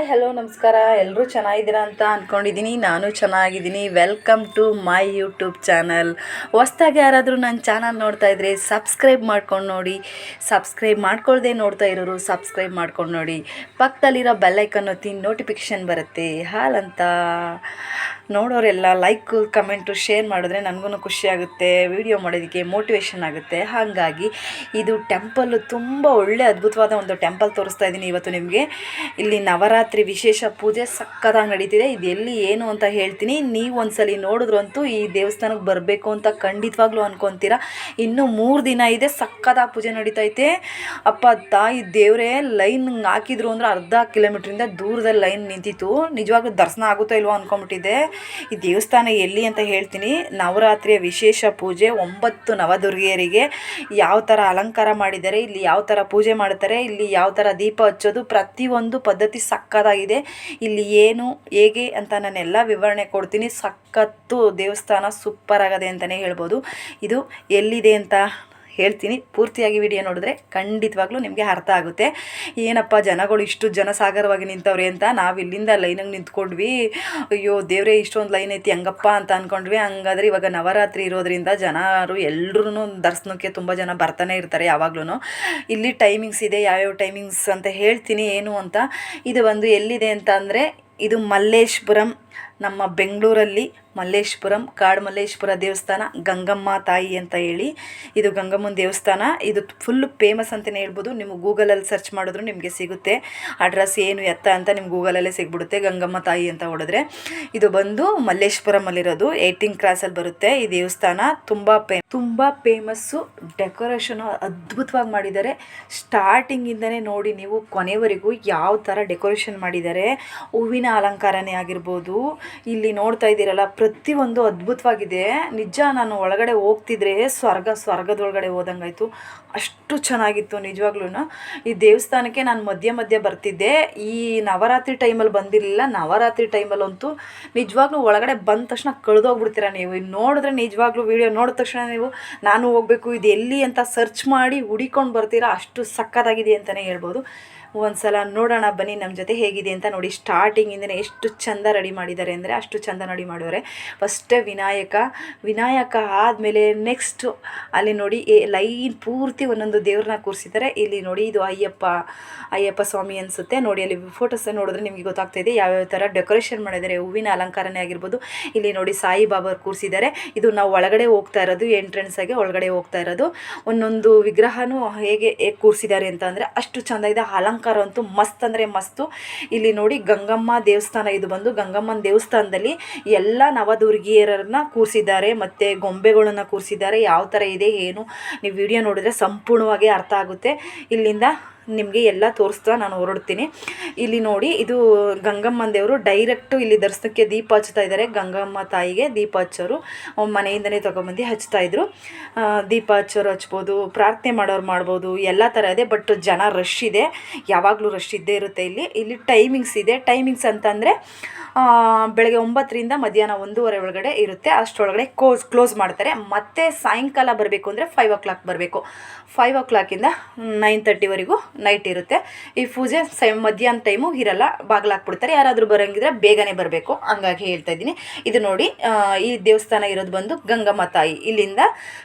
Hi, hello, ನಮಸ್ಕಾರ. ಎಲ್ಲರೂ ಚೆನ್ನಾಗಿದ್ದೀರಾ ಅಂತ ಅಂದ್ಕೊಂಡಿದ್ದೀನಿ ನಾನು ಚೆನ್ನಾಗಿದ್ದೀನಿ. Welcome to my YouTube channel ಹೊಸ್ದಾಗಿ ಯಾರಾದರೂ ನನ್ನ ಚಾನಲ್ ನೋಡ್ತಾ ಇದ್ರೆ ಸಬ್ಸ್ಕ್ರೈಬ್ ಮಾಡ್ಕೊಂಡು ನೋಡಿ. ಸಬ್ಸ್ಕ್ರೈಬ್ ಮಾಡ್ಕೊಳ್ದೆ ನೋಡ್ತಾ ಇರೋರು ಸಬ್ಸ್ಕ್ರೈಬ್ ಮಾಡ್ಕೊಂಡು ನೋಡಿ. ಪಕ್ಕದಲ್ಲಿರೋ ಬೆಲ್ಲೈಕನ್ ಒತ್ತಿ ನೋಟಿಫಿಕೇಷನ್ ಬರುತ್ತೆ. ಹಾಲಂತ ನೋಡೋರೆಲ್ಲ ಲೈಕ್ ಕಮೆಂಟು ಶೇರ್ ಮಾಡಿದ್ರೆ ನನಗೂ ಖುಷಿ ಆಗುತ್ತೆ. ವಿಡಿಯೋ ಮಾಡೋದಕ್ಕೆ ಮೋಟಿವೇಶನ್ ಆಗುತ್ತೆ. ಹಾಗಾಗಿ ಇದು ಟೆಂಪಲ್ಲು ತುಂಬ ಒಳ್ಳೆ ಅದ್ಭುತವಾದ ಒಂದು ಟೆಂಪಲ್ ತೋರಿಸ್ತಾ ಇದ್ದೀನಿ ಇವತ್ತು ನಿಮಗೆ. ಇಲ್ಲಿ ನವರಾತ್ರಿ ವಿಶೇಷ ಪೂಜೆ ಸಕ್ಕತ್ತಾಗಿ ನಡೀತಿದೆ. ಇದು ಏನು ಅಂತ ಹೇಳ್ತೀನಿ. ನೀವು ಒಂದ್ಸಲಿ ನೋಡಿದ್ರಂತೂ ಈ ದೇವಸ್ಥಾನಕ್ಕೆ ಬರಬೇಕು ಅಂತ ಖಂಡಿತವಾಗ್ಲೂ ಅನ್ಕೊತೀರಾ. ಇನ್ನೂ ಮೂರು ದಿನ ಇದೆ, ಸಕ್ಕತ್ತಾಗಿ ಪೂಜೆ ನಡೀತೈತೆ. ಅಪ್ಪ, ತಾಯಿ, ದೇವರೇ, ಲೈನ್ ಹಾಕಿದ್ರು ಅಂದ್ರೆ ಅರ್ಧ ಕಿಲೋಮೀಟ್ರಿಂದ ದೂರದಲ್ಲಿ ಲೈನ್ ನಿಂತಿತ್ತು. ನಿಜವಾಗ್ಲೂ ದರ್ಶನ ಆಗುತ್ತೋ ಇಲ್ವೋ ಅಂದ್ಕೊಂಬಿಟ್ಟಿದ್ದೆ ಈ ದೇವಸ್ಥಾನ ಎಲ್ಲಿ ಅಂತ ಹೇಳ್ತೀನಿ. ನವರಾತ್ರಿಯ ವಿಶೇಷ ಪೂಜೆ ಒಂಬತ್ತು ನವದುರ್ಗಿಯರಿಗೆ. ಯಾವ ಥರ ಅಲಂಕಾರ ಮಾಡಿದ್ದಾರೆ ಇಲ್ಲಿ ಯಾವ ಥರ ಪೂಜೆ ಮಾಡ್ತಾರೆ, ಇಲ್ಲಿ ಯಾವ ಥರ ದೀಪ ಹಚ್ಚೋದು, ಪ್ರತಿಯೊಂದು ಪದ್ಧತಿ ಸಕ್ಕತ್ತಾಗಿದೆ ಇಲ್ಲಿ ಏನು, ಹೇಗೆ ಅಂತ ನಾನೆಲ್ಲ ವಿವರಣೆ ಕೊಡ್ತೀನಿ. ಸಖತ್ತು ದೇವಸ್ಥಾನ ಸೂಪರ್ ಆಗದೆ ಅಂತಲೇ ಹೇಳ್ಬೋದು. ಇದು ಎಲ್ಲಿದೆ ಅಂತ ಹೇಳ್ತೀನಿ. ಪೂರ್ತಿಯಾಗಿ ವಿಡಿಯೋ ನೋಡಿದ್ರೆ ಖಂಡಿತವಾಗ್ಲೂ ನಿಮಗೆ ಅರ್ಥ ಆಗುತ್ತೆ. ಏನಪ್ಪ, ಜನಗಳು ಇಷ್ಟು ಜನಸಾಗರವಾಗಿ ನಿಂತವ್ರೆ ಅಂತ ನಾವು ಇಲ್ಲಿಂದ ಲೈನಾಗಿ ನಿಂತ್ಕೊಂಡ್ವಿ. ಅಯ್ಯೋ, ದೇವರೇ, ಇಷ್ಟೊಂದು ಲೈನ್ ಐತಿ, ಹಂಗಪ್ಪ ಅಂತ ಅಂದ್ಕೊಂಡ್ವಿ ಹಂಗಾದ್ರೆ ಇವಾಗ ನವರಾತ್ರಿ ಇರೋದ್ರಿಂದ ಜನರು ಎಲ್ಲರೂ ದರ್ಶನಕ್ಕೆ ತುಂಬ ಜನ ಬರ್ತಾನೆ ಇರ್ತಾರೆ ಯಾವಾಗ್ಲೂ ಇಲ್ಲಿ ಟೈಮಿಂಗ್ಸ್ ಇದೆ, ಯಾವ್ಯಾವ ಟೈಮಿಂಗ್ಸ್ ಅಂತ ಹೇಳ್ತೀನಿ, ಏನು ಅಂತ. ಇದು ಬಂದು ಎಲ್ಲಿದೆ ಅಂತ ಅಂದರೆ, ಇದು ಮಲ್ಲೇಶ್ಪುರಂ ನಮ್ಮ ಬೆಂಗಳೂರಲ್ಲಿ ಮಲ್ಲೇಶ್ಪುರಂ ಕಾಡು ಮಲ್ಲೇಶ್ವರ ದೇವಸ್ಥಾನ, ಗಂಗಮ್ಮ ತಾಯಿ ಅಂತ ಹೇಳಿ. ಇದು ಗಂಗಮ್ಮನ ದೇವಸ್ಥಾನ. ಇದು ಫುಲ್ ಫೇಮಸ್ ಅಂತಲೇ ಹೇಳ್ಬೋದು. ನಿಮ್ಗೆ ಗೂಗಲಲ್ಲಿ ಸರ್ಚ್ ಮಾಡಿದ್ರು ನಿಮಗೆ ಸಿಗುತ್ತೆ. ಅಡ್ರೆಸ್ ಏನು, ಎತ್ತ ಅಂತ ನಿಮ್ಗೆ ಗೂಗಲಲ್ಲೇ ಸಿಗ್ಬಿಡುತ್ತೆ, ಗಂಗಮ್ಮ ತಾಯಿ ಅಂತ ಹೊಡೆದ್ರೆ. ಇದು ಬಂದು ಮಲ್ಲೇಶ್ಪುರಮಲ್ಲಿರೋದು. ಏಯ್ಟೀನ್ ಕ್ರಾಸಲ್ಲಿ ಬರುತ್ತೆ ಈ ದೇವಸ್ಥಾನ. ತುಂಬ ಪೇ, ತುಂಬ ಫೇಮಸ್ಸು ಡೆಕೋರೇಷನು ಅದ್ಭುತವಾಗಿ ಮಾಡಿದ್ದಾರೆ. ಸ್ಟಾರ್ಟಿಂಗಿಂದನೇ ನೋಡಿ ನೀವು ಕೊನೆವರೆಗೂ ಯಾವ ಥರ ಡೆಕೋರೇಷನ್ ಮಾಡಿದ್ದಾರೆ. ಹೂವಿನ ಅಲಂಕಾರನೇ ಆಗಿರ್ಬೋದು ಇಲ್ಲಿ ನೋಡ್ತಾ ಇದ್ದೀರಲ್ಲ, ಪ್ರತಿಯೊಂದು ಅದ್ಭುತವಾಗಿದೆ. ನಿಜ ನಾನು ಒಳಗಡೆ ಹೋಗ್ತಿದ್ರೆ ಸ್ವರ್ಗ, ಸ್ವರ್ಗದೊಳಗಡೆ ಹೋದಂಗಾಯ್ತು. ಅಷ್ಟು ಚೆನ್ನಾಗಿತ್ತು ನಿಜವಾಗ್ಲೂ ಈ ದೇವಸ್ಥಾನಕ್ಕೆ ನಾನು ಮಧ್ಯ ಮಧ್ಯ ಬರ್ತಿದ್ದೆ. ಈ ನವರಾತ್ರಿ ಟೈಮಲ್ಲಿ ಬಂದಿರಲಿಲ್ಲ. ನವರಾತ್ರಿ ಟೈಮಲ್ಲಂತೂ ನಿಜವಾಗ್ಲೂ ಒಳಗಡೆ ಬಂದ ತಕ್ಷಣ ಕಳೆದೋಗ್ಬಿಡ್ತೀರ ನೀವು. ಇನ್ನು ನೋಡಿದ್ರೆ ನಿಜವಾಗ್ಲೂ ವೀಡಿಯೋ ನೋಡಿದ ತಕ್ಷಣ ನೀವು, ನಾನು ಹೋಗಬೇಕು, ಇದು ಎಲ್ಲಿ ಅಂತ ಸರ್ಚ್ ಮಾಡಿ ಹುಡಿಕೊಂಡು ಬರ್ತೀರಾ? ಅಷ್ಟು ಸಕ್ಕತ್ತಾಗಿದೆ ಅಂತಲೇ ಹೇಳ್ಬೋದು. ಒಂದು ಸಲ ನೋಡೋಣ, ಬನ್ನಿ ನಮ್ಮ ಜೊತೆ ಹೇಗಿದೆ ಅಂತ ನೋಡಿ ಸ್ಟಾರ್ಟಿಂಗಿಂದನೇ ಎಷ್ಟು ಚಂದ ರೆಡಿ ಮಾಡಿದ್ದಾರೆ ಅಂದರೆ ಅಷ್ಟು ಚಂದ ರೆಡಿ ಮಾಡಿದ್ದಾರೆ ಫಸ್ಟೇ ವಿನಾಯಕ ವಿನಾಯಕ ಆದಮೇಲೆ ನೆಕ್ಸ್ಟು ಅಲ್ಲಿ ನೋಡಿ ಎ ಲೈನ್ ಪೂರ್ತಿ ಒಂದೊಂದು ದೇವ್ರನ್ನ ಕೂರಿಸಿದ್ದಾರೆ. ಇಲ್ಲಿ ನೋಡಿ ಇದು ಅಯ್ಯಪ್ಪ ಅಯ್ಯಪ್ಪ ಸ್ವಾಮಿ ಅನಿಸುತ್ತೆ. ನೋಡಿ ಅಲ್ಲಿ ಫೋಟೋಸ್ ನೋಡಿದ್ರೆ ನಿಮಗೆ ಗೊತ್ತಾಗ್ತಾ ಇದೆ ಯಾವ್ಯಾವ ಥರ ಡೆಕೋರೇಷನ್ ಮಾಡಿದ್ದಾರೆ. ಹೂವಿನ ಅಲಂಕಾರನೇ ಆಗಿರ್ಬೋದು. ಇಲ್ಲಿ ನೋಡಿ ಸಾಯಿಬಾಬಾ ಕೂರಿಸಿದ್ದಾರೆ. ಇದು ನಾವು ಒಳಗಡೆ ಹೋಗ್ತಾ ಇರೋದು ಎಂಟ್ರೆನ್ಸಾಗೆ ಒಳಗಡೆ ಹೋಗ್ತಾ ಇರೋದು. ಒಂದೊಂದು ವಿಗ್ರಹನೂ ಹೇಗೆ ಹೇಗೆ ಕೂರಿಸಿದ್ದಾರೆ ಅಂತ ಅಂದರೆ ಅಷ್ಟು ಚೆಂದ ಇದೆ. ಅಲಂಕಾರ ಅಂತೂ ಮಸ್ತ್ ಅಂದರೆ ಮಸ್ತು. ಇಲ್ಲಿ ನೋಡಿ ಗಂಗಮ್ಮ ದೇವಸ್ಥಾನ ಇದು ಬಂದು ಗಂಗಮ್ಮನ ದೇವಸ್ಥಾನದಲ್ಲಿ ಎಲ್ಲ ನವದುರ್ಗಿಯರನ್ನ ಕೂರಿಸಿದ್ದಾರೆ, ಮತ್ತು ಗೊಂಬೆಗಳನ್ನು ಕೂರಿಸಿದ್ದಾರೆ. ಯಾವ ಥರ ಇದೆ, ಏನು? ನೀವು ವಿಡಿಯೋ ನೋಡಿದ್ರೆ ಸಂಪೂರ್ಣವಾಗಿ ಅರ್ಥ ಆಗುತ್ತೆ. ಇಲ್ಲಿಂದ ನಿಮಗೆ ಎಲ್ಲ ತೋರಿಸ್ತಾ ನಾನು ಹೊರಡ್ತೀನಿ. ಇಲ್ಲಿ ನೋಡಿ, ಇದು ಗಂಗಮ್ಮನ ದೇವರು ಡೈರೆಕ್ಟು ಇಲ್ಲಿ ದರ್ಶನಕ್ಕೆ ದೀಪ ಹಚ್ತಾ ಇದ್ದಾರೆ. ಗಂಗಮ್ಮ ತಾಯಿಗೆ ದೀಪ ಹಚ್ಚೋರು. ಮನೆಯಿಂದನೇ ತೊಗೊಂಬಂದು ಹಚ್ತಾ ಇದ್ರು. ದೀಪ ಹಚ್ಚೋರು ಹಚ್ಬೋದು, ಪ್ರಾರ್ಥನೆ ಮಾಡೋರು ಮಾಡ್ಬೋದು, ಎಲ್ಲ ಥರ ಇದೆ ಬಟ್ ಜನ ರಶ್ ಇದೆ. ಯಾವಾಗಲೂ ರಶ್ ಇದ್ದೇ ಇರುತ್ತೆ ಇಲ್ಲಿ. ಇಲ್ಲಿ ಟೈಮಿಂಗ್ಸ್ ಇದೆ. ಟೈಮಿಂಗ್ಸ್ ಅಂತಂದರೆ ಬೆಳಗ್ಗೆ ಒಂಬತ್ತರಿಂದ ಮಧ್ಯಾಹ್ನ ಒಂದೂವರೆ ಒಳಗಡೆ ಇರುತ್ತೆ. ಅಷ್ಟರೊಳಗಡೆ ಕ್ಲೋಸ್ ಕ್ಲೋಸ್ ಮಾಡ್ತಾರೆ. ಮತ್ತೆ ಸಾಯಂಕಾಲ ಬರಬೇಕು ಅಂದರೆ ಫೈವ್ ಓ ಕ್ಲಾಕ್ ಬರಬೇಕು ಫೈವ್ ಓ ಕ್ಲಾಕಿಂದ ನೈನ್ ತರ್ಟಿವರೆಗೂ ನೈಟ್ ಇರುತ್ತೆ. ಈ ಪೂಜೆ ಸೈ, ಮಧ್ಯಾಹ್ನ ಟೈಮು ಇರಲ್ಲ ಬಾಗಿಲು ಹಾಕ್ಬಿಡ್ತಾರೆ ಯಾರಾದರೂ ಬರೋಂಗಿದ್ರೆ ಬೇಗನೆ ಬರಬೇಕು. ಹಂಗಾಗಿ ಹೇಳ್ತಾ ಇದ್ದೀನಿ. ಇದು ನೋಡಿ ಈ ದೇವಸ್ಥಾನ ಇರೋದು ಬಂದು ಗಂಗಮ್ಮ ತಾಯಿ. ಇಲ್ಲಿಂದ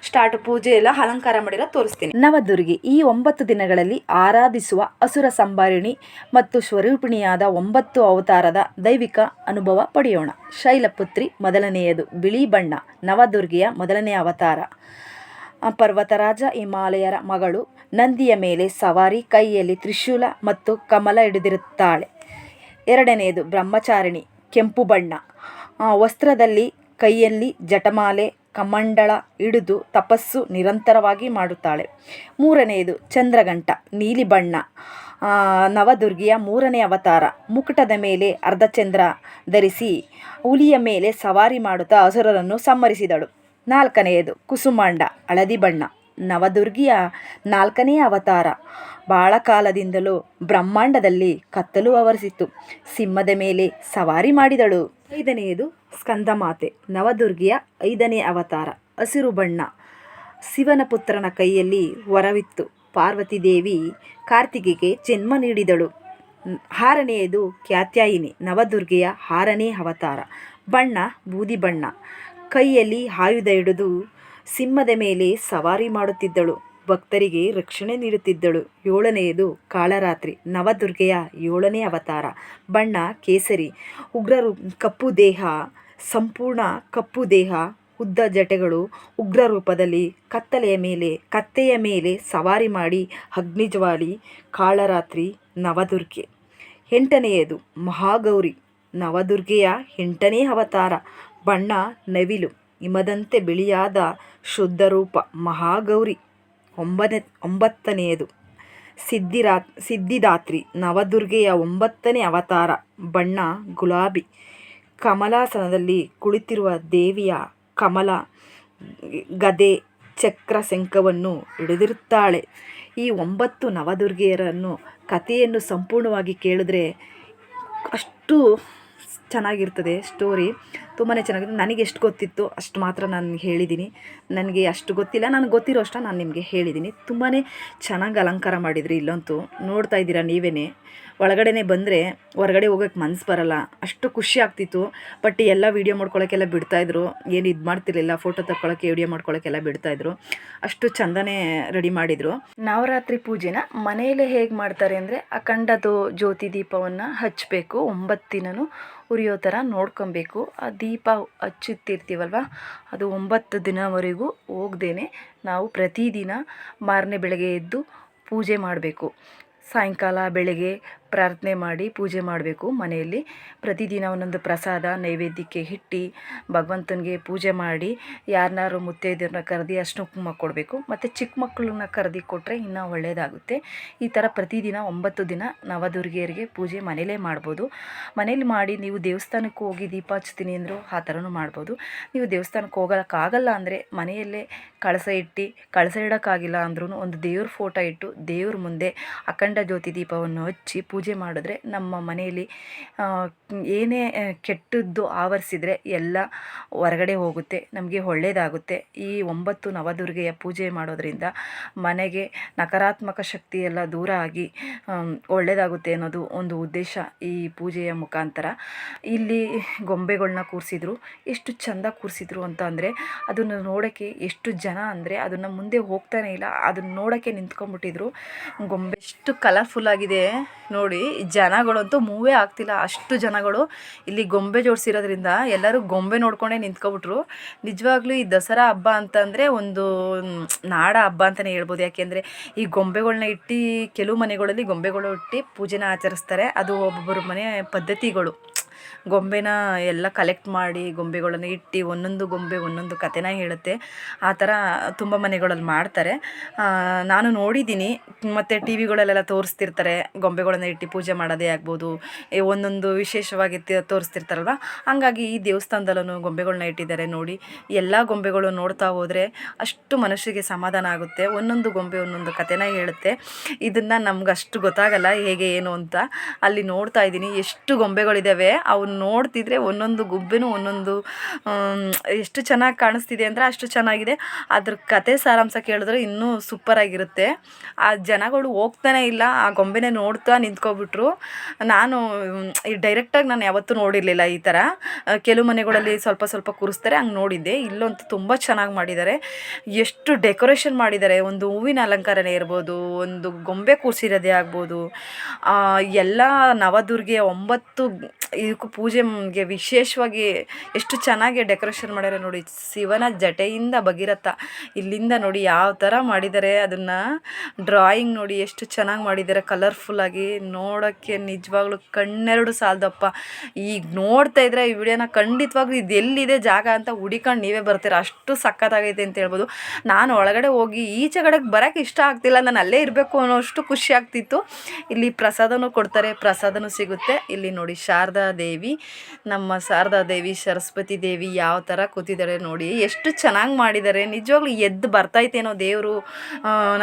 ಸ್ಟಾರ್ಟ್ ಪೂಜೆ ಎಲ್ಲ ಅಲಂಕಾರ ಮಾಡಿರೋ ತೋರಿಸ್ತೀನಿ. ನವದುರ್ಗಿ ಈ ಒಂಬತ್ತು ದಿನಗಳಲ್ಲಿ ಆರಾಧಿಸುವ ಅಸುರ ಸಂಭಾರಿಣಿ ಮತ್ತು ಸ್ವರೂಪಿಣಿಯಾದ ಒಂಬತ್ತು ಅವತಾರದ ದೈವಿಕ ಅನುಭವ ಪಡೆಯೋಣ. ಶೈಲಪುತ್ರಿ ಮೊದಲನೆಯದು ಬಿಳಿ ಬಣ್ಣ, ನವದುರ್ಗಿಯ ಮೊದಲನೇ ಅವತಾರ. ಪರ್ವತರಾಜ ಹಿಮಾಲಯರ ಮಗಳು ನಂದಿಯ ಮೇಲೆ ಸವಾರಿ, ಕೈಯಲ್ಲಿ ತ್ರಿಶೂಲ ಮತ್ತು ಕಮಲ ಹಿಡಿದಿರುತ್ತಾಳೆ. ಎರಡನೆಯದು ಬ್ರಹ್ಮಚಾರಿಣಿ, ಕೆಂಪು ಬಣ್ಣ. ವಸ್ತ್ರದಲ್ಲಿ ಕೈಯಲ್ಲಿ ಜಟಮಾಲೆ ಕಮಂಡಳ ಹಿಡಿದು ತಪಸ್ಸು ನಿರಂತರವಾಗಿ ಮಾಡುತ್ತಾಳೆ. ಮೂರನೆಯದು ಚಂದ್ರಗಂಟ ನೀಲಿ ಬಣ್ಣ. ನವದುರ್ಗಿಯ ಮೂರನೇ ಅವತಾರ, ಮುಕುಟದ ಮೇಲೆ ಅರ್ಧಚಂದ್ರ ಧರಿಸಿ ಹುಲಿಯ ಮೇಲೆ ಸವಾರಿ ಮಾಡುತ್ತಾ ಅಸುರರನ್ನು ಸಂಹರಿಸಿದಳು. ನಾಲ್ಕನೆಯದು, ಕುಸುಮಾಂಡ, ಹಳದಿ ಬಣ್ಣ. ನವದುರ್ಗಿಯ ನಾಲ್ಕನೇ ಅವತಾರ. ಬಾಳ ಕಾಲದಿಂದಲೂ ಬ್ರಹ್ಮಾಂಡದಲ್ಲಿ ಕತ್ತಲು ಆವರಿಸಿತ್ತು. ಸಿಂಹದ ಮೇಲೆ ಸವಾರಿ ಮಾಡಿದಳು. ಐದನೆಯದು, ಸ್ಕಂದಮಾತೆ. ನವದುರ್ಗಿಯ ಐದನೇ ಅವತಾರ. ಹಸಿರು ಬಣ್ಣ. ಶಿವನ ಪುತ್ರನ ಕೈಯಲ್ಲಿ ವರವಿತ್ತು. ಪಾರ್ವತಿ ದೇವಿ ಕಾರ್ತಿಗೆಗೆ ಜನ್ಮ ನೀಡಿದಳು. ಆರನೆಯದು ಕ್ಯಾತ್ಯಾಯಿನಿ ನವದುರ್ಗೆಯ ಆರನೇ ಅವತಾರ. ಬಣ್ಣ, ಬೂದಿ ಬಣ್ಣ. ಕೈಯಲ್ಲಿ ಆಯುಧ ಹಿಡಿದು ಸಿಂಹದ ಮೇಲೆ ಸವಾರಿ ಮಾಡುತ್ತಿದ್ದಳು. ಭಕ್ತರಿಗೆ ರಕ್ಷಣೆ ನೀಡುತ್ತಿದ್ದಳು. ಏಳನೆಯದು ಕಾಳರಾತ್ರಿ. ನವದುರ್ಗೆಯ ಏಳನೇ ಅವತಾರ. ಬಣ್ಣ, ಕೇಸರಿ, ಉಗ್ರರು, ಕಪ್ಪು ದೇಹ, ಸಂಪೂರ್ಣ ಕಪ್ಪು ದೇಹ, ಉದ್ದ ಜಟೆಗಳು ಉಗ್ರ ರೂಪದಲ್ಲಿ ಕತ್ತಲೆಯ ಮೇಲೆ, ಕತ್ತೆಯ ಮೇಲೆ ಸವಾರಿ ಮಾಡಿ ಅಗ್ನಿಜ್ವಾಲಿ, ಕಾಳರಾತ್ರಿ, ನವದುರ್ಗೆ. ಎಂಟನೆಯದು ಮಹಾಗೌರಿ. ನವದುರ್ಗೆಯ ಎಂಟನೇ ಅವತಾರ. ಬಣ್ಣ ನವಿಲು, ಹಿಮದಂತೆ ಬಿಳಿಯಾದ ಶುದ್ಧ ರೂಪ ಮಹಾಗೌರಿ. ಒಂಬನೇ, ಒಂಬತ್ತನೆಯದು. ಸಿದ್ಧಿರಾ, ಸಿದ್ಧಿದಾತ್ರಿ, ನವದುರ್ಗೆಯ ಒಂಬತ್ತನೇ ಅವತಾರ. ಬಣ್ಣ, ಗುಲಾಬಿ. ಕಮಲಾಸನದಲ್ಲಿ ಕುಳಿತಿರುವ ದೇವಿಯ ಕಮಲ, ಗದೆ, ಚಕ್ರ ಶಂಖವನ್ನು ಹಿಡಿದಿರುತ್ತಾಳೆ. ಈ ಒಂಬತ್ತು ನವದುರ್ಗೆಯರನ್ನು ಕಥೆಯನ್ನು ಸಂಪೂರ್ಣವಾಗಿ ಕೇಳಿದ್ರೆ ಅಷ್ಟು ಚೆನ್ನಾಗಿರ್ತದೆ ಸ್ಟೋರಿ ತುಂಬಾ ಚೆನ್ನಾಗಿದೆ ನನಗೆ ಎಷ್ಟು ಗೊತ್ತಿತ್ತು ಅಷ್ಟು ಮಾತ್ರ ನಾನು ಹೇಳಿದ್ದೀನಿ. ನನಗೆ ಅಷ್ಟು ಗೊತ್ತಿಲ್ಲ, ನನಗೆ ಗೊತ್ತಿರೋ ಅಷ್ಟು ನಾನು ನಿಮಗೆ ಹೇಳಿದ್ದೀನಿ. ತುಂಬಾ ಚೆನ್ನಾಗಿ ಅಲಂಕಾರ ಮಾಡಿದ್ರು ಇಲ್ಲಂತೂ ನೋಡ್ತಾ ಇದ್ದೀರಾ ನೀವೇ ಒಳಗಡೆನೆ ಬಂದರೆ ಹೊರಗಡೆ ಹೋಗೋಕ್ಕೆ ಮನ್ಸು ಬರಲ್ಲ. ಅಷ್ಟು ಖುಷಿ ಆಗ್ತಿತ್ತು. ಬಟ್ ಎಲ್ಲ ವೀಡಿಯೋ ಮಾಡ್ಕೊಳ್ಳೋಕ್ಕೆಲ್ಲ ಬಿಡ್ತಾಯಿದ್ರು ಏನು ಇದು ಮಾಡ್ತಿರ್ಲಿಲ್ಲ ಫೋಟೋ ತಗೊಳಕ್ಕೆ ವಿಡಿಯೋ ಮಾಡ್ಕೊಳ್ಳೋಕ್ಕೆಲ್ಲ ಬಿಡ್ತಾಯಿದ್ರು ಅಷ್ಟು ಚಂದನೇ ರೆಡಿ ಮಾಡಿದರು. ನವರಾತ್ರಿ ಪೂಜೆನ ಮನೆಯಲ್ಲೇ ಹೇಗೆ ಮಾಡ್ತಾರೆ ಅಂದರೆ ಅಖಂಡದು ಜ್ಯೋತಿ ದೀಪವನ್ನು ಹಚ್ಚಬೇಕು ಒಂಬತ್ತು ದಿನವೂ ಉರಿಯೋ ಥರ ನೋಡ್ಕೊಬೇಕು. ಆ ದೀಪ ಹಚ್ಚುತ್ತಿರ್ತೀವಲ್ವ? ಅದು ಒಂಬತ್ತು ದಿನವರೆಗೂ ಹೋಗ್ದೇನೆ ನಾವು ಪ್ರತಿದಿನ ಮಾರನೇ ಬೆಳಗ್ಗೆ ಎದ್ದು ಪೂಜೆ ಮಾಡಬೇಕು. ಸಾಯಂಕಾಲ ಬೆಳಗ್ಗೆ ಪ್ರಾರ್ಥನೆ ಮಾಡಿ ಪೂಜೆ ಮಾಡಬೇಕು ಮನೆಯಲ್ಲಿ. ಪ್ರತಿದಿನ ಒಂದೊಂದು ಪ್ರಸಾದ, ನೈವೇದ್ಯಕ್ಕೆ ಹಿಟ್ಟಿ, ಭಗವಂತನಿಗೆ ಪೂಜೆ ಮಾಡಿ ಯಾರನ್ನಾರು ಮುತ್ತೈದೆಯರನ್ನ ಕರೆದಿ ಅಷ್ಟು ಕುಂಕುಮ ಕೊಡಬೇಕು. ಮತ್ತು ಚಿಕ್ಕ ಮಕ್ಕಳನ್ನ ಕರೆದಿ ಕೊಟ್ಟರೆ ಇನ್ನೂ ಒಳ್ಳೆಯದಾಗುತ್ತೆ ಈ ಥರ ಪ್ರತಿದಿನ ಒಂಬತ್ತು ದಿನ ನವದುರ್ಗಿಯರಿಗೆ ಪೂಜೆ ಮನೇಲೇ ಮಾಡ್ಬೋದು. ಮನೇಲಿ ಮಾಡಿ ನೀವು ದೇವಸ್ಥಾನಕ್ಕೆ ಹೋಗಿ ದೀಪ ಹಚ್ತೀನಿ ಅಂದರೂ ಆ ಥರನೂ ಮಾಡ್ಬೋದು. ನೀವು ದೇವಸ್ಥಾನಕ್ಕೆ ಹೋಗೋಕ್ಕಾಗಲ್ಲ ಅಂದರೆ ಮನೆಯಲ್ಲೇ ಕಳಸ ಇಟ್ಟು, ಕಳಸ ಇಡೋಕ್ಕಾಗಿಲ್ಲ ಅಂದ್ರೂ ಒಂದು ದೇವ್ರ ಫೋಟೋ ಇಟ್ಟು ದೇವ್ರ ಮುಂದೆ ಅಖಂಡ ಜ್ಯೋತಿ ದೀಪವನ್ನು ಹಚ್ಚಿ ಪೂಜೆ ಮಾಡಿದ್ರೆ ನಮ್ಮ ಮನೆಯಲ್ಲಿ ಏನೇ ಕೆಟ್ಟದ್ದು ಆವರಿಸಿದರೆ ಎಲ್ಲ ಹೊರಗಡೆ ಹೋಗುತ್ತೆ, ನಮಗೆ ಒಳ್ಳೆಯದಾಗುತ್ತೆ ಈ ಒಂಬತ್ತು ನವದುರ್ಗೆಯ ಪೂಜೆ ಮಾಡೋದರಿಂದ ಮನೆಗೆ ನಕಾರಾತ್ಮಕ ಶಕ್ತಿ ಎಲ್ಲ ದೂರ ಆಗಿ ಒಳ್ಳೆಯದಾಗುತ್ತೆ ಅನ್ನೋದು ಒಂದು ಉದ್ದೇಶ ಈ ಪೂಜೆಯ ಮುಖಾಂತರ. ಇಲ್ಲಿ ಗೊಂಬೆಗಳನ್ನ ಕೂರಿಸಿದ್ರು, ಎಷ್ಟು ಚೆಂದ ಕೂರಿಸಿದ್ರು ಅಂತ ಅಂದರೆ ಅದನ್ನು ನೋಡೋಕ್ಕೆ ಎಷ್ಟು ಜನ ಅಂದರೆ ಅದನ್ನು ಮುಂದೆ ಹೋಗ್ತಾನೆ ಇಲ್ಲ, ಅದನ್ನು ನೋಡೋಕ್ಕೆ ನಿಂತ್ಕೊಂಡ್ಬಿಟ್ಟಿದ್ರು. ಗೊಂಬೆ ಎಷ್ಟು ಕಲರ್ಫುಲ್ ಆಗಿದೆ. ನೋಡಿ, ಜನಗಳಂತೂ ಮೂವೇ ಆಗ್ತಿಲ್ಲ, ಅಷ್ಟು ಜನಗಳು ಇಲ್ಲಿ ಗೊಂಬೆ ಜೋಡಿಸಿರೋದ್ರಿಂದ ಎಲ್ಲರೂ ಗೊಂಬೆ ನೋಡ್ಕೊಂಡೇ ನಿಂತ್ಕೊಬಿಟ್ರು. ನಿಜವಾಗ್ಲೂ ಈ ದಸರಾ ಹಬ್ಬ ಅಂತಂದರೆ ಒಂದು ನಾಡ ಹಬ್ಬ ಅಂತಲೇ ಹೇಳ್ಬೋದು. ಯಾಕೆಂದರೆ ಈ ಗೊಂಬೆಗಳನ್ನ ಇಟ್ಟು, ಕೆಲವು ಮನೆಗಳಲ್ಲಿ ಗೊಂಬೆಗಳು ಇಟ್ಟು ಪೂಜೆನ ಆಚರಿಸ್ತಾರೆ. ಅದು ಒಬ್ಬೊಬ್ಬರ ಮನೆ ಪದ್ಧತಿಗಳು. ಗೊಂಬೆನ ಎಲ್ಲ ಕಲೆಕ್ಟ್ ಮಾಡಿ ಗೊಂಬೆಗಳನ್ನು ಇಟ್ಟು ಒಂದೊಂದು ಗೊಂಬೆ ಒಂದೊಂದು ಕತೆನ ಹೇಳುತ್ತೆ. ಆ ಥರ ತುಂಬ ಮನೆಗಳಲ್ಲಿ ಮಾಡ್ತಾರೆ. ನಾನು ನೋಡಿದ್ದೀನಿ. ಮತ್ತು ಟಿ ವಿಗಳಲ್ಲೆಲ್ಲ ತೋರಿಸ್ತಿರ್ತಾರೆ. ಗೊಂಬೆಗಳನ್ನು ಇಟ್ಟು ಪೂಜೆ ಮಾಡೋದೇ ಆಗ್ಬೋದು. ಒಂದೊಂದು ವಿಶೇಷವಾಗಿ ತೋರಿಸ್ತಿರ್ತಾರಲ್ವ? ಹಂಗಾಗಿ ಈ ದೇವಸ್ಥಾನದಲ್ಲೂ ಗೊಂಬೆಗಳನ್ನ ಇಟ್ಟಿದ್ದಾರೆ ನೋಡಿ. ಎಲ್ಲ ಗೊಂಬೆಗಳು ನೋಡ್ತಾ ಹೋದರೆ ಅಷ್ಟು ಮನಸ್ಸಿಗೆ ಸಮಾಧಾನ ಆಗುತ್ತೆ. ಒಂದೊಂದು ಗೊಂಬೆ ಒಂದೊಂದು ಕತೆನ ಹೇಳುತ್ತೆ. ಇದನ್ನು ನಮ್ಗೆ ಅಷ್ಟು ಗೊತ್ತಾಗಲ್ಲ ಹೇಗೆ ಏನು ಅಂತ. ಅಲ್ಲಿ ನೋಡ್ತಾ ಇದ್ದೀನಿ. ಎಷ್ಟು ಗೊಂಬೆಗಳಿದ್ದಾವೆ ಅವನ್ನ ನೋಡ್ತಿದ್ರೆ ಒಂದೊಂದು ಗುಬ್ಬೆನೂ ಒಂದೊಂದು ಎಷ್ಟು ಚೆನ್ನಾಗಿ ಕಾಣಿಸ್ತಿದೆ ಅಂದರೆ ಅಷ್ಟು ಚೆನ್ನಾಗಿದೆ. ಅದ್ರ ಕತೆ ಸಾರಾಂಶ ಕೇಳಿದ್ರೆ ಇನ್ನೂ ಸೂಪರಾಗಿರುತ್ತೆ ಆ ಜನಗಳು ಹೋಗ್ತಾನೆ ಇಲ್ಲ, ಆ ಗೊಂಬೆನೇ ನೋಡ್ತಾ ನಿಂತ್ಕೊಬಿಟ್ರು. ನಾನು ಈ ಡೈರೆಕ್ಟಾಗಿ ನಾನು ಯಾವತ್ತೂ ನೋಡಿರಲಿಲ್ಲ ಈ ಥರ ಕೆಲವು ಮನೆಗಳಲ್ಲಿ ಸ್ವಲ್ಪ ಸ್ವಲ್ಪ ಕೂರಿಸ್ತಾರೆ, ಹಂಗೆ ನೋಡಿದ್ದೆ. ಇಲ್ಲಂತೂ ತುಂಬ ಚೆನ್ನಾಗಿ ಮಾಡಿದ್ದಾರೆ. ಎಷ್ಟು ಡೆಕೋರೇಷನ್ ಮಾಡಿದ್ದಾರೆ. ಒಂದು ಹೂವಿನ ಅಲಂಕಾರನೇ ಇರ್ಬೋದು, ಒಂದು ಗೊಂಬೆ ಕೂರಿಸಿರೋದೇ ಆಗ್ಬೋದು. ಎಲ್ಲ ನವದುರ್ಗೆ ಒಂಬತ್ತು ಪೂಜೆಗೆ ವಿಶೇಷವಾಗಿ ಎಷ್ಟು ಚೆನ್ನಾಗಿ ಡೆಕೋರೇಷನ್ ಮಾಡ್ಯಾರ ನೋಡಿ. ಶಿವನ ಜಟೆಯಿಂದ ಭಗೀರಥ ಇಲ್ಲಿಂದ ನೋಡಿ ಯಾವ ಥರ ಮಾಡಿದ್ದಾರೆ ಅದನ್ನು ಡ್ರಾಯಿಂಗ್ ನೋಡಿ ಎಷ್ಟು ಚೆನ್ನಾಗಿ ಮಾಡಿದ್ದಾರೆ ಕಲರ್ಫುಲ್ಲಾಗಿ ನೋಡೋಕ್ಕೆ ನಿಜವಾಗ್ಲೂ ಕಣ್ಣೆರಡು ಸಾಲದಪ್ಪ. ಈಗ ನೋಡ್ತಾ ಇದ್ರೆ ಈ ವಿಡಿಯೋನ ಖಂಡಿತವಾಗ್ಲೂ ಇದು ಎಲ್ಲಿದೆ ಜಾಗ ಅಂತ ಹುಡಿಕೊಂಡು ನೀವೇ ಬರ್ತೀರ. ಅಷ್ಟು ಸಖತ್ತಾಗೈತೆ ಅಂತ ಹೇಳ್ಬೋದು. ನಾನು ಒಳಗಡೆ ಹೋಗಿ ಈಚೆ ಕಡೆಗೆ ಬರೋಕ್ಕೆ ಇಷ್ಟ ಆಗ್ತಿಲ್ಲ, ನಾನು ಅಲ್ಲೇ ಇರಬೇಕು ಅನ್ನೋಷ್ಟು ಖುಷಿ ಆಗ್ತಿತ್ತು. ಇಲ್ಲಿ ಪ್ರಸಾದನೂ ಕೊಡ್ತಾರೆ, ಪ್ರಸಾದನೂ ಸಿಗುತ್ತೆ. ಇಲ್ಲಿ ನೋಡಿ ಶಾರದಾ ದೇವಿ ನಮ್ಮ ಶಾರದಾ ದೇವಿ ಸರಸ್ವತಿ ದೇವಿ ಯಾವ ಥರ ಕೂತಿದ್ದಾರೆ ನೋಡಿ ಎಷ್ಟು ಚೆನ್ನಾಗಿ ಮಾಡಿದ್ದಾರೆ. ನಿಜವಾಗ್ಲೂ ಎದ್ದು ಬರ್ತೈತೇನೋ ದೇವರು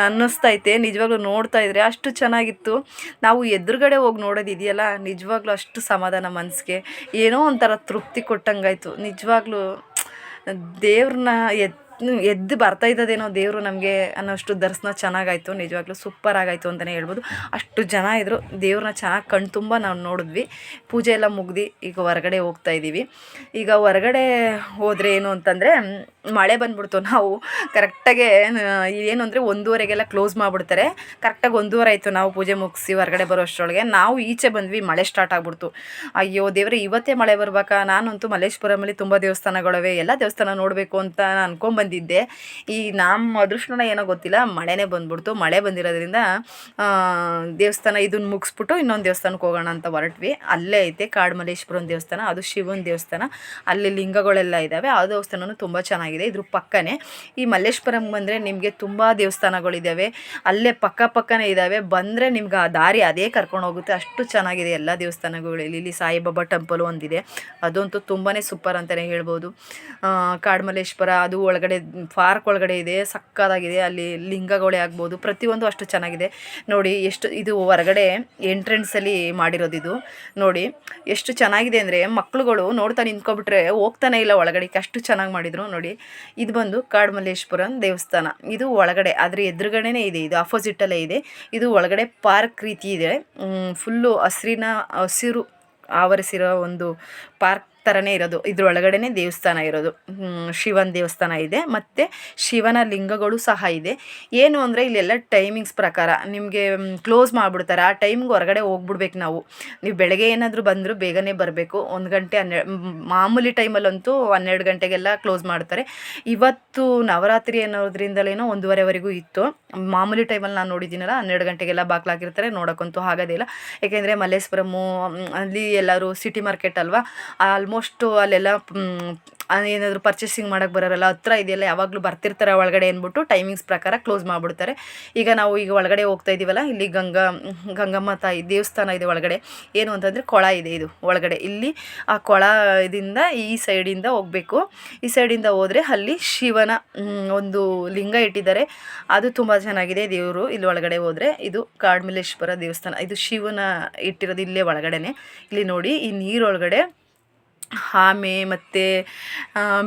ಅನ್ನಿಸ್ತೈತೆ ನಿಜವಾಗ್ಲೂ ನೋಡ್ತಾ ಇದ್ರೆ ಅಷ್ಟು ಚೆನ್ನಾಗಿತ್ತು. ನಾವು ಎದುರುಗಡೆ ಹೋಗಿ ನೋಡೋದಿದೆಯಲ್ಲ ನಿಜವಾಗ್ಲೂ ಅಷ್ಟು ಸಮಾಧಾನ ಮನಸ್ಸಿಗೆ ಏನೋ ಒಂಥರ ತೃಪ್ತಿ ಕೊಟ್ಟಂಗಾಯ್ತು. ನಿಜವಾಗ್ಲೂ ದೇವ್ರನ್ನ ಹ್ಮ್, ಎದ್ದು ಬರ್ತಾ ಇದ್ದದೇನೋ ದೇವರು ನಮಗೆ ಅನ್ನೋಷ್ಟು ದರ್ಶನ ಚೆನ್ನಾಗಾಯ್ತು, ನಿಜವಾಗ್ಲೂ ಸೂಪರ್ ಆಗಾಯ್ತು ಅಂತಲೇ ಹೇಳ್ಬೋದು. ಅಷ್ಟು ಜನ ಇದ್ದರು ದೇವ್ರನ್ನ ಚೆನ್ನಾಗಿ ಕಣ್ತುಂಬ ನಾವು ನೋಡಿದ್ವಿ. ಪೂಜೆ ಎಲ್ಲ ಮುಗ್ದು ಈಗ ಹೊರಗಡೆ ಹೋಗ್ತಾ ಇದ್ದೀವಿ ಈಗ ಹೊರಗಡೆ ಹೋದರೆ ಏನು ಅಂತಂದರೆ ಮಳೆ ಬಂದ್ಬಿಡ್ತು. ನಾವು ಕರೆಕ್ಟಾಗೆ ಏನು ಅಂದರೆ ಒಂದೂವರೆಗೆಲ್ಲ ಕ್ಲೋಸ್ ಮಾಡಿಬಿಡ್ತಾರೆ. ಕರೆಕ್ಟಾಗಿ ಒಂದೂವರೆ ಆಯಿತು ನಾವು ಪೂಜೆ ಮುಗಿಸಿ ಹೊರಗಡೆ ಬರೋ ಅಷ್ಟರೊಳಗೆ ನಾವು ಈಚೆ ಬಂದ್ವಿ, ಮಳೆ ಸ್ಟಾರ್ಟ್ ಆಗ್ಬಿಡ್ತು. ಅಯ್ಯೋ ದೇವ್ರೆ, ಇವತ್ತೇ ಮಳೆ ಬರ್ಬೇಕಾ? ನಾನಂತೂ ಮಲ್ಲೇಶ್ವರಮಲ್ಲಿ ತುಂಬ ದೇವಸ್ಥಾನಗಳಿವೆ, ಎಲ್ಲ ದೇವಸ್ಥಾನ ನೋಡಬೇಕು ಅಂತ ನಾನು ಅನ್ಕೊಂಬಂದಿದ್ದೆ ಈ ನಮ್ಮ ಅದೃಷ್ಟನ ಏನೋ ಗೊತ್ತಿಲ್ಲ, ಮಳೆನೇ ಬಂದ್ಬಿಡ್ತು. ಮಳೆ ಬಂದಿರೋದ್ರಿಂದ ದೇವಸ್ಥಾನ ಇದನ್ನ ಮುಗಿಸ್ಬಿಟ್ಟು ಇನ್ನೊಂದು ದೇವಸ್ಥಾನಕ್ಕೆ ಹೋಗೋಣ ಅಂತ ಹೊರಟ್ವಿ. ಅಲ್ಲೇ ಐತೆ ಕಾಡ್ಮಲ್ಲೇಶ್ವರನ ದೇವಸ್ಥಾನ, ಅದು ಶಿವನ ದೇವಸ್ಥಾನ. ಅಲ್ಲಿ ಲಿಂಗಗಳೆಲ್ಲ ಇದ್ದಾವೆ ಆ ದೇವಸ್ಥಾನವೂ ತುಂಬ ಚೆನ್ನಾಗಿದೆ. ಇದ್ರ ಪಕ್ಕನೇ. ಈ ಮಲ್ಲೇಶ್ವರಂಗೆ ಬಂದರೆ ನಿಮಗೆ ತುಂಬ ದೇವಸ್ಥಾನಗಳಿದ್ದಾವೆ ಅಲ್ಲೇ ಪಕ್ಕ ಪಕ್ಕನೇ ಇದ್ದಾವೆ ಬಂದರೆ ನಿಮ್ಗೆ ಆ ದಾರಿ ಅದೇ ಕರ್ಕೊಂಡು ಹೋಗುತ್ತೆ. ಅಷ್ಟು ಚೆನ್ನಾಗಿದೆ ಎಲ್ಲ ದೇವಸ್ಥಾನಗಳಲ್ಲಿ ಇಲ್ಲಿ ಸಾಯಿಬಾಬಾ ಟೆಂಪಲ್ ಒಂದಿದೆ. ಅದಂತೂ ತುಂಬಾ ಸೂಪರ್ ಅಂತಲೇ ಹೇಳ್ಬೋದು. ಕಾಡ್ಮಲ್ಲೇಶ್ವರ, ಅದು ಒಳಗಡೆ ಪಾರ್ಕ್ ಒಳಗಡೆ ಇದೆ ಸಕ್ಕದಾಗಿದೆ ಅಲ್ಲಿ ಲಿಂಗಗಳೇ ಆಗ್ಬೋದು, ಪ್ರತಿಯೊಂದು ಅಷ್ಟು ಚೆನ್ನಾಗಿದೆ. ನೋಡಿ, ಎಷ್ಟು ಇದು ಹೊರಗಡೆ ಎಂಟ್ರೆನ್ಸಲ್ಲಿ ಮಾಡಿರೋದು ಇದು. ನೋಡಿ, ಎಷ್ಟು ಚೆನ್ನಾಗಿದೆ ಅಂದರೆ ಮಕ್ಕಳುಗಳು ನೋಡ್ತಾ ನಿಂತ್ಕೊಬಿಟ್ರೆ ಹೋಗ್ತಾನೆ ಇಲ್ಲ ಒಳಗಡೆ ಅಷ್ಟು ಚೆನ್ನಾಗಿ ಮಾಡಿದರು. ನೋಡಿ, ಇದು ಬಂದು ಕಾಡುಮಲ್ಲೇಶ್ವರನ್ ದೇವಸ್ಥಾನ. ಇದು ಒಳಗಡೆ ಅದ್ರ ಎದುರುಗಡೆನೇ ಇದೆ, ಇದು ಅಪೋಸಿಟಲ್ಲೇ ಇದೆ. ಇದು ಒಳಗಡೆ ಪಾರ್ಕ್ ರೀತಿ ಇದೆ. ಫುಲ್ಲು ಹಸಿರಿನ, ಹಸಿರು ಆವರಿಸಿರೋ ಒಂದು ಪಾರ್ಕ್ ಥರನೇ ಇರೋದು. ಇದ್ರ ಒಳಗಡೆನೇ ದೇವಸ್ಥಾನ ಇರೋದು. ಶಿವನ ದೇವಸ್ಥಾನ ಇದೆ. ಮತ್ತು ಶಿವನ ಲಿಂಗಗಳು ಸಹ ಇದೆ. ಏನು ಅಂದರೆ ಇಲ್ಲೆಲ್ಲ ಟೈಮಿಂಗ್ಸ್ ಪ್ರಕಾರ ನಿಮಗೆ ಕ್ಲೋಸ್ ಮಾಡಿಬಿಡ್ತಾರೆ. ಆ ಟೈಮ್ಗೆ ಹೊರಗಡೆ ಹೋಗ್ಬಿಡ್ಬೇಕು ನಾವು. ನೀವು ಬೆಳಗ್ಗೆ ಏನಾದರೂ ಬಂದರೂ ಬೇಗನೆ ಬರಬೇಕು. ಒಂದು ಗಂಟೆ ಹನ್ನೆರಡು ಮಾಮೂಲಿ ಟೈಮಲ್ಲಂತೂ ಹನ್ನೆರಡು ಗಂಟೆಗೆಲ್ಲ ಕ್ಲೋಸ್ ಮಾಡ್ತಾರೆ. ಇವತ್ತು ನವರಾತ್ರಿ ಅನ್ನೋದ್ರಿಂದಲೇನೋ ಒಂದೂವರೆವರೆಗೂ ಇತ್ತು. ಮಾಮೂಲಿ ಟೈಮಲ್ಲಿ ನಾನು ನೋಡಿದ್ದೀನಲ್ಲ, ಹನ್ನೆರಡು ಗಂಟೆಗೆಲ್ಲ ಬಾಗ್ಲಾಕಿರ್ತಾರೆ ನೋಡೋಕ್ಕಂತೂ ಆಗೋದಿಲ್ಲ ಏಕೆಂದರೆ ಮಲ್ಲೇಶ್ವರಮು ಅಲ್ಲಿ ಎಲ್ಲರೂ ಸಿಟಿ ಮಾರ್ಕೆಟ್ ಅಲ್ವಾ? ಆಲ್ಮೋಸ್ಟು ಅಲ್ಲೆಲ್ಲ ಏನಾದರೂ ಪರ್ಚೇಸಿಂಗ್ ಮಾಡೋಕ್ಕೆ ಬರೋರಲ್ಲ ಹತ್ರ ಇದೆಯಲ್ಲ ಯಾವಾಗಲೂ ಬರ್ತಿರ್ತಾರೆ ಒಳಗಡೆ ಅಂದ್ಬಿಟ್ಟು ಟೈಮಿಂಗ್ಸ್ ಪ್ರಕಾರ ಕ್ಲೋಸ್ ಮಾಡಿಬಿಡ್ತಾರೆ. ಈಗ ನಾವು ಈಗ ಒಳಗಡೆ ಹೋಗ್ತಾ ಇದ್ದೀವಲ್ಲ ಇಲ್ಲಿ ಗಂಗಾ, ಗಂಗಮ್ಮ ತಾಯಿ ದೇವಸ್ಥಾನ ಇದೆ ಒಳಗಡೆ. ಏನು ಅಂತಂದರೆ ಕೊಳ ಇದೆ ಇದು ಒಳಗಡೆ. ಇಲ್ಲಿ ಆ ಕೊಳ ಕೊಳದಿಂದ ಈ ಸೈಡಿಂದ ಹೋಗಬೇಕು. ಈ ಸೈಡಿಂದ ಹೋದರೆ ಅಲ್ಲಿ ಶಿವನ ಒಂದು ಲಿಂಗ ಇಟ್ಟಿದ್ದಾರೆ. ಅದು ತುಂಬ ಚೆನ್ನಾಗಿದೆ ದೇವರು ಇಲ್ಲಿ ಒಳಗಡೆ ಹೋದರೆ. ಇದು ಕಾಡ್ಮಲ್ಲೇಶ್ವರ ದೇವಸ್ಥಾನ. ಇದು ಶಿವನ ಇಟ್ಟಿರೋದು ಇಲ್ಲೇ ಒಳಗಡೆನೆ. ಇಲ್ಲಿ ನೋಡಿ ಈ ನೀರೊಳಗಡೆ ಆಮೆ ಮತ್ತು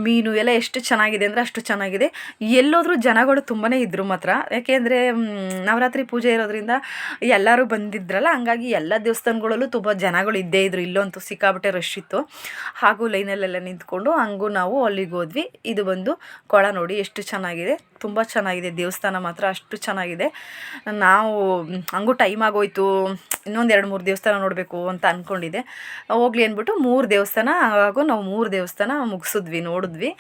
ಮೀನು ಎಲ್ಲ ಎಷ್ಟು ಚೆನ್ನಾಗಿದೆ ಅಂದರೆ ಅಷ್ಟು ಚೆನ್ನಾಗಿದೆ. ಎಲ್ಲೋದ್ರೂ ಜನಗಳು ತುಂಬಾ ಇದ್ದರು ಮಾತ್ರ. ಯಾಕೆಂದರೆ ನವರಾತ್ರಿ ಪೂಜೆ ಇರೋದ್ರಿಂದ ಎಲ್ಲರೂ ಬಂದಿದ್ರಲ್ಲ, ಹಂಗಾಗಿ ಎಲ್ಲ ದೇವಸ್ಥಾನಗಳಲ್ಲೂ ತುಂಬ ಜನಗಳು ಇದ್ದೇ ಇದ್ರು. ಇಲ್ಲಂತೂ ಸಿಕ್ಕಾಬಿಟ್ಟೆ ರಶ್ ಇತ್ತು. ಹಾಗೂ ಲೈನಲ್ಲೆಲ್ಲ ನಿಂತ್ಕೊಂಡು ಹಂಗೂ ನಾವು ಅಲ್ಲಿಗೆ ಹೋದ್ವಿ. ಇದು ಬಂದು ಕೊಳ ನೋಡಿ ಎಷ್ಟು ಚೆನ್ನಾಗಿದೆ. ತುಂಬ ಚೆನ್ನಾಗಿದೆ. ದೇವಸ್ಥಾನ ಮಾತ್ರ ಅಷ್ಟು ಚೆನ್ನಾಗಿದೆ. ನಾವು, ಹಂಗೂ ಟೈಮ್ ಆಗೋಯ್ತು. ಇನ್ನೊಂದು ಎರಡು ಮೂರು ದೇವಸ್ಥಾನ ನೋಡಬೇಕು ಅಂತ ಅಂದ್ಕೊಂಡಿದ್ದೆ ಹೋಗ್ಲಿ ಅಂದ್ಬಿಟ್ಟು ಮೂರು ದೇವಸ್ಥಾನ ಹಾಗೂ ನಾವು ಮೂರು ದೇವಸ್ಥಾನ ಮುಗಿಸಿದ್ವಿ, ನೋಡಿದ್ವಿ.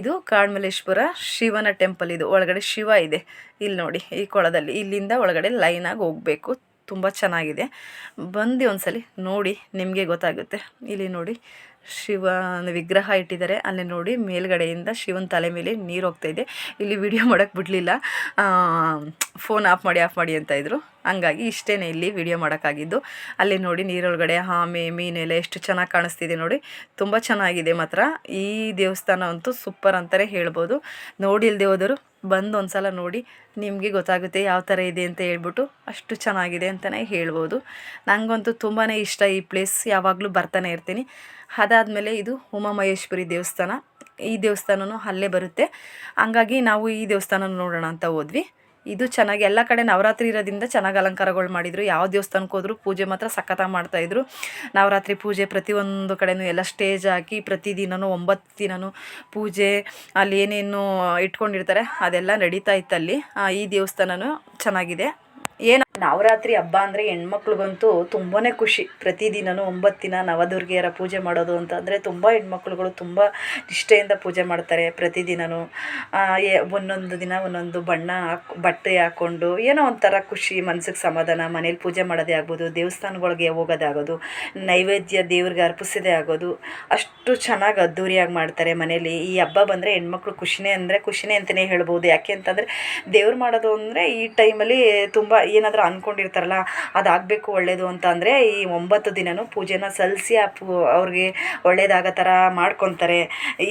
ಇದು ಕಾಡ್ಮಲ್ಲೇಶ್ವರ ಶಿವನ ಟೆಂಪಲ್ ಇದು. ಒಳಗಡೆ ಶಿವ ಇದೆ. ಇಲ್ಲಿ ನೋಡಿ, ಈ ಕೊಳದಲ್ಲಿ ಇಲ್ಲಿಂದ ಒಳಗಡೆ ಲೈನಾಗಿ ಹೋಗಬೇಕು. ತುಂಬ ಚೆನ್ನಾಗಿದೆ. ಬಂದು ಒಂದ್ಸಲಿ ನೋಡಿ, ನಿಮಗೆ ಗೊತ್ತಾಗುತ್ತೆ. ಇಲ್ಲಿ ನೋಡಿ ಶಿವನ ವಿಗ್ರಹ ಇಟ್ಟಿದ್ದಾರೆ. ಅಲ್ಲಿ ನೋಡಿ, ಮೇಲ್ಗಡೆಯಿಂದ ಶಿವನ ತಲೆ ಮೇಲೆ ನೀರು ಹೋಗ್ತಾ ಇದೆ. ಇಲ್ಲಿ ವಿಡಿಯೋ ಮಾಡೋಕ್ಕೆ ಬಿಡಲಿಲ್ಲ. ಫೋನ್ ಆಫ್ ಮಾಡಿ ಆಫ್ ಮಾಡಿ ಅಂತ ಇದ್ರು. ಹಂಗಾಗಿ ಇಷ್ಟೇ ಇಲ್ಲಿ ವಿಡಿಯೋ ಮಾಡೋಕ್ಕಾಗಿದ್ದು. ಅಲ್ಲಿ ನೋಡಿ, ನೀರೊಳಗಡೆ ಆಮೆ, ಮೀನೆಲ್ಲ ಎಷ್ಟು ಚೆನ್ನಾಗಿ ಕಾಣಿಸ್ತಿದೆ ನೋಡಿ. ತುಂಬ ಚೆನ್ನಾಗಿದೆ ಮಾತ್ರ. ಈ ದೇವಸ್ಥಾನ ಅಂತೂ ಸೂಪರ್ ಅಂತಲೇ ಹೇಳ್ಬೋದು. ನೋಡಿಲ್ದೇ ಹೋದರು ಬಂದು ಒಂದು ಸಲ ನೋಡಿ ನಿಮಗೆ ಗೊತ್ತಾಗುತ್ತೆ ಯಾವ ಥರ ಇದೆ ಅಂತ ಹೇಳ್ಬಿಟ್ಟು ಅಷ್ಟು ಚೆನ್ನಾಗಿದೆ ಅಂತಲೇ ಹೇಳ್ಬೋದು. ನನಗಂತೂ ತುಂಬಾ ಇಷ್ಟ ಈ ಪ್ಲೇಸ್ ಯಾವಾಗಲೂ ಬರ್ತಾನೆ ಇರ್ತೀನಿ. ಅದಾದಮೇಲೆ ಇದು ಉಮಾಮಹೇಶ್ವರಿ ದೇವಸ್ಥಾನ. ಈ ದೇವಸ್ಥಾನವೂ ಅಲ್ಲೇ ಬರುತ್ತೆ. ಹಂಗಾಗಿ ನಾವು ಈ ದೇವಸ್ಥಾನ ನೋಡೋಣ ಅಂತ ಹೋದ್ವಿ. ಇದು ಚೆನ್ನಾಗಿ ಎಲ್ಲ ಕಡೆ ನವರಾತ್ರಿ ಇರೋದ್ರಿಂದ ಚೆನ್ನಾಗಿ ಅಲಂಕಾರಗಳು ಮಾಡಿದರು. ಯಾವ ದೇವಸ್ಥಾನಕ್ಕೆ ಹೋದ್ರು ಪೂಜೆ ಮಾತ್ರ ಸಖತ್ತಾಗಿ ಮಾಡ್ತಾಯಿದ್ರು ನವರಾತ್ರಿ ಪೂಜೆ ಪ್ರತಿಯೊಂದು ಕಡೆನೂ ಎಲ್ಲ ಸ್ಟೇಜ್ ಹಾಕಿ ಪ್ರತಿದಿನವೂ ಒಂಬತ್ತು ದಿನವೂ ಪೂಜೆ, ಅಲ್ಲಿ ಏನೇನು ಇಟ್ಕೊಂಡಿರ್ತಾರೆ, ಅದೆಲ್ಲ ನಡೀತಾ ಇತ್ತಲ್ಲಿ ಈ ದೇವಸ್ಥಾನವೂ ಚೆನ್ನಾಗಿದೆ. ಏನು ನವರಾತ್ರಿ ಹಬ್ಬ ಅಂದರೆ ಹೆಣ್ಮಕ್ಳಿಗಂತೂ ತುಂಬಾ ಖುಷಿ. ಪ್ರತಿದಿನವೂ ಒಂಬತ್ತು ದಿನ ನವದುರ್ಗೆಯರ ಪೂಜೆ ಮಾಡೋದು ಅಂತಂದರೆ ತುಂಬ ಹೆಣ್ಮಕ್ಳುಗಳು ತುಂಬ ನಿಷ್ಠೆಯಿಂದ ಪೂಜೆ ಮಾಡ್ತಾರೆ ಪ್ರತಿದಿನವೂ ಒಂದೊಂದು ದಿನ ಒಂದೊಂದು ಬಣ್ಣ ಹಾಕ್, ಬಟ್ಟೆ ಹಾಕ್ಕೊಂಡು ಏನೋ ಒಂಥರ ಖುಷಿ, ಮನ್ಸಿಗೆ ಸಮಾಧಾನ, ಮನೇಲಿ ಪೂಜೆ ಮಾಡೋದೇ ಆಗ್ಬೋದು, ದೇವಸ್ಥಾನಗಳಿಗೆ ಹೋಗೋದಾಗೋದು ನೈವೇದ್ಯ ದೇವ್ರಿಗೆ ಅರ್ಪಿಸೋದೇ ಆಗೋದು, ಅಷ್ಟು ಚೆನ್ನಾಗಿ ಅದ್ಧೂರಿಯಾಗಿ ಮಾಡ್ತಾರೆ ಮನೇಲಿ. ಈ ಹಬ್ಬ ಬಂದರೆ ಹೆಣ್ಮಕ್ಳು ಖುಷಿನೇ ಅಂದರೆ ಖುಷಿನೇ ಅಂತಲೇ ಹೇಳ್ಬೋದು. ಯಾಕೆ ಅಂತಂದರೆ ದೇವ್ರು ಮಾಡೋದು ಅಂದರೆ ಈ ಟೈಮಲ್ಲಿ ತುಂಬ ಏನಾದರೂ ಅಂದ್ಕೊಂಡಿರ್ತಾರಲ್ಲ ಅದಾಗಬೇಕು ಒಳ್ಳೆಯದು ಅಂತ ಅಂದರೆ ಈ ಒಂಬತ್ತು ದಿನವೂ ಪೂಜೆನ ಸಲ್ಲಿಸಿ ಆ ಪೂ ಅವ್ರಿಗೆ ಒಳ್ಳೇದಾಗೋ ಥರ ಮಾಡ್ಕೊತಾರೆ.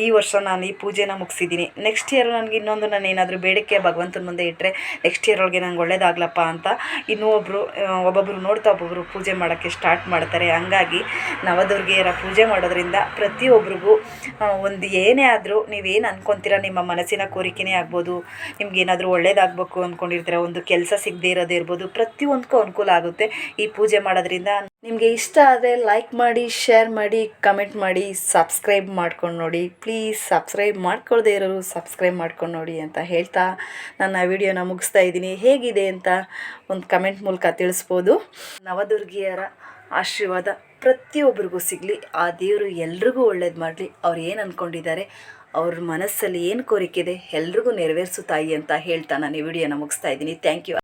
ಈ ವರ್ಷ ನಾನು ಈ ಪೂಜೆನ ಮುಗಿಸಿದ್ದೀನಿ. ನೆಕ್ಸ್ಟ್ ಇಯರ್ ನನಗೆ ಇನ್ನೊಂದು ನಾನು ಏನಾದರೂ ಬೇಡಿಕೆ ಭಗವಂತನ ಮುಂದೆ ಇಟ್ಟರೆ ನೆಕ್ಸ್ಟ್ ಇಯರ್ ಒಳಗೆ ನಂಗೆ ಒಳ್ಳೇದಾಗ್ಲಪ್ಪ ಅಂತ ಇನ್ನೂ ಒಬ್ಬರು ಒಬ್ಬೊಬ್ಬರು ನೋಡ್ತಾ ಒಬ್ಬೊಬ್ಬರು ಪೂಜೆ ಮಾಡೋಕ್ಕೆ ಸ್ಟಾರ್ಟ್ ಮಾಡ್ತಾರೆ. ಹಂಗಾಗಿ ನವದುರ್ಗೆಯರ ಪೂಜೆ ಮಾಡೋದ್ರಿಂದ ಪ್ರತಿಯೊಬ್ಬರಿಗೂ ಒಂದು ಏನೇ ಆದರೂ ನೀವೇನು ಅನ್ಕೊತೀರ, ನಿಮ್ಮ ಮನಸ್ಸಿನ ಕೋರಿಕೆನೇ ಆಗ್ಬೋದು. ನಿಮ್ಗೆ ಏನಾದರೂ ಒಳ್ಳೇದಾಗಬೇಕು ಅಂದ್ಕೊಂಡಿರ್ತಾರೆ ಒಂದು ಕೆಲಸ ಸಿಗದೇ ಇರೋದೇ ಇರ್ಬೋದು ಪ್ರತಿಯೊಂದಕ್ಕೂ ಅನುಕೂಲ ಆಗುತ್ತೆ. ಈ ಪೂಜೆ ಮಾಡೋದ್ರಿಂದ ನಿಮಗೆ ಇಷ್ಟ ಆದರೆ ಲೈಕ್ ಮಾಡಿ ಶೇರ್ ಮಾಡಿ ಕಮೆಂಟ್ ಮಾಡಿ ಸಬ್ಸ್ಕ್ರೈಬ್ ಮಾಡ್ಕೊಂಡು ನೋಡಿ. ಪ್ಲೀಸ್ ಸಬ್ಸ್ಕ್ರೈಬ್ ಮಾಡ್ಕೊಳ್ಳದೆ ಇರೋರು ಸಬ್ಸ್ಕ್ರೈಬ್ ಮಾಡ್ಕೊಂಡು ನೋಡಿ ಅಂತ ಹೇಳ್ತಾ ನನ್ನ ವಿಡಿಯೋನ ಮುಗಿಸ್ತಾ ಇದ್ದೀನಿ. ಹೇಗಿದೆ ಅಂತ ಒಂದು ಕಮೆಂಟ್ ಮೂಲಕ ತಿಳಿಸ್ಬೋದು. ನವದುರ್ಗಿಯರ ಆಶೀರ್ವಾದ ಪ್ರತಿಯೊಬ್ಬರಿಗೂ ಸಿಗಲಿ. ಆ ದೇವರು ಎಲ್ರಿಗೂ ಒಳ್ಳೇದು ಮಾಡಲಿ. ಅವ್ರು ಏನು ಅಂದ್ಕೊಂಡಿದ್ದಾರೆ ಅವ್ರ ಮನಸ್ಸಲ್ಲಿ ಏನು ಕೋರಿಕೆ ಇದೆ, ಎಲ್ರಿಗೂ ನೆರವೇರಿಸು ತಾಯಿ ಅಂತ ಹೇಳ್ತಾ ನಾನು ಈ ವಿಡಿಯೋನ ಮುಗಿಸ್ತಾ ಇದ್ದೀನಿ. Thank you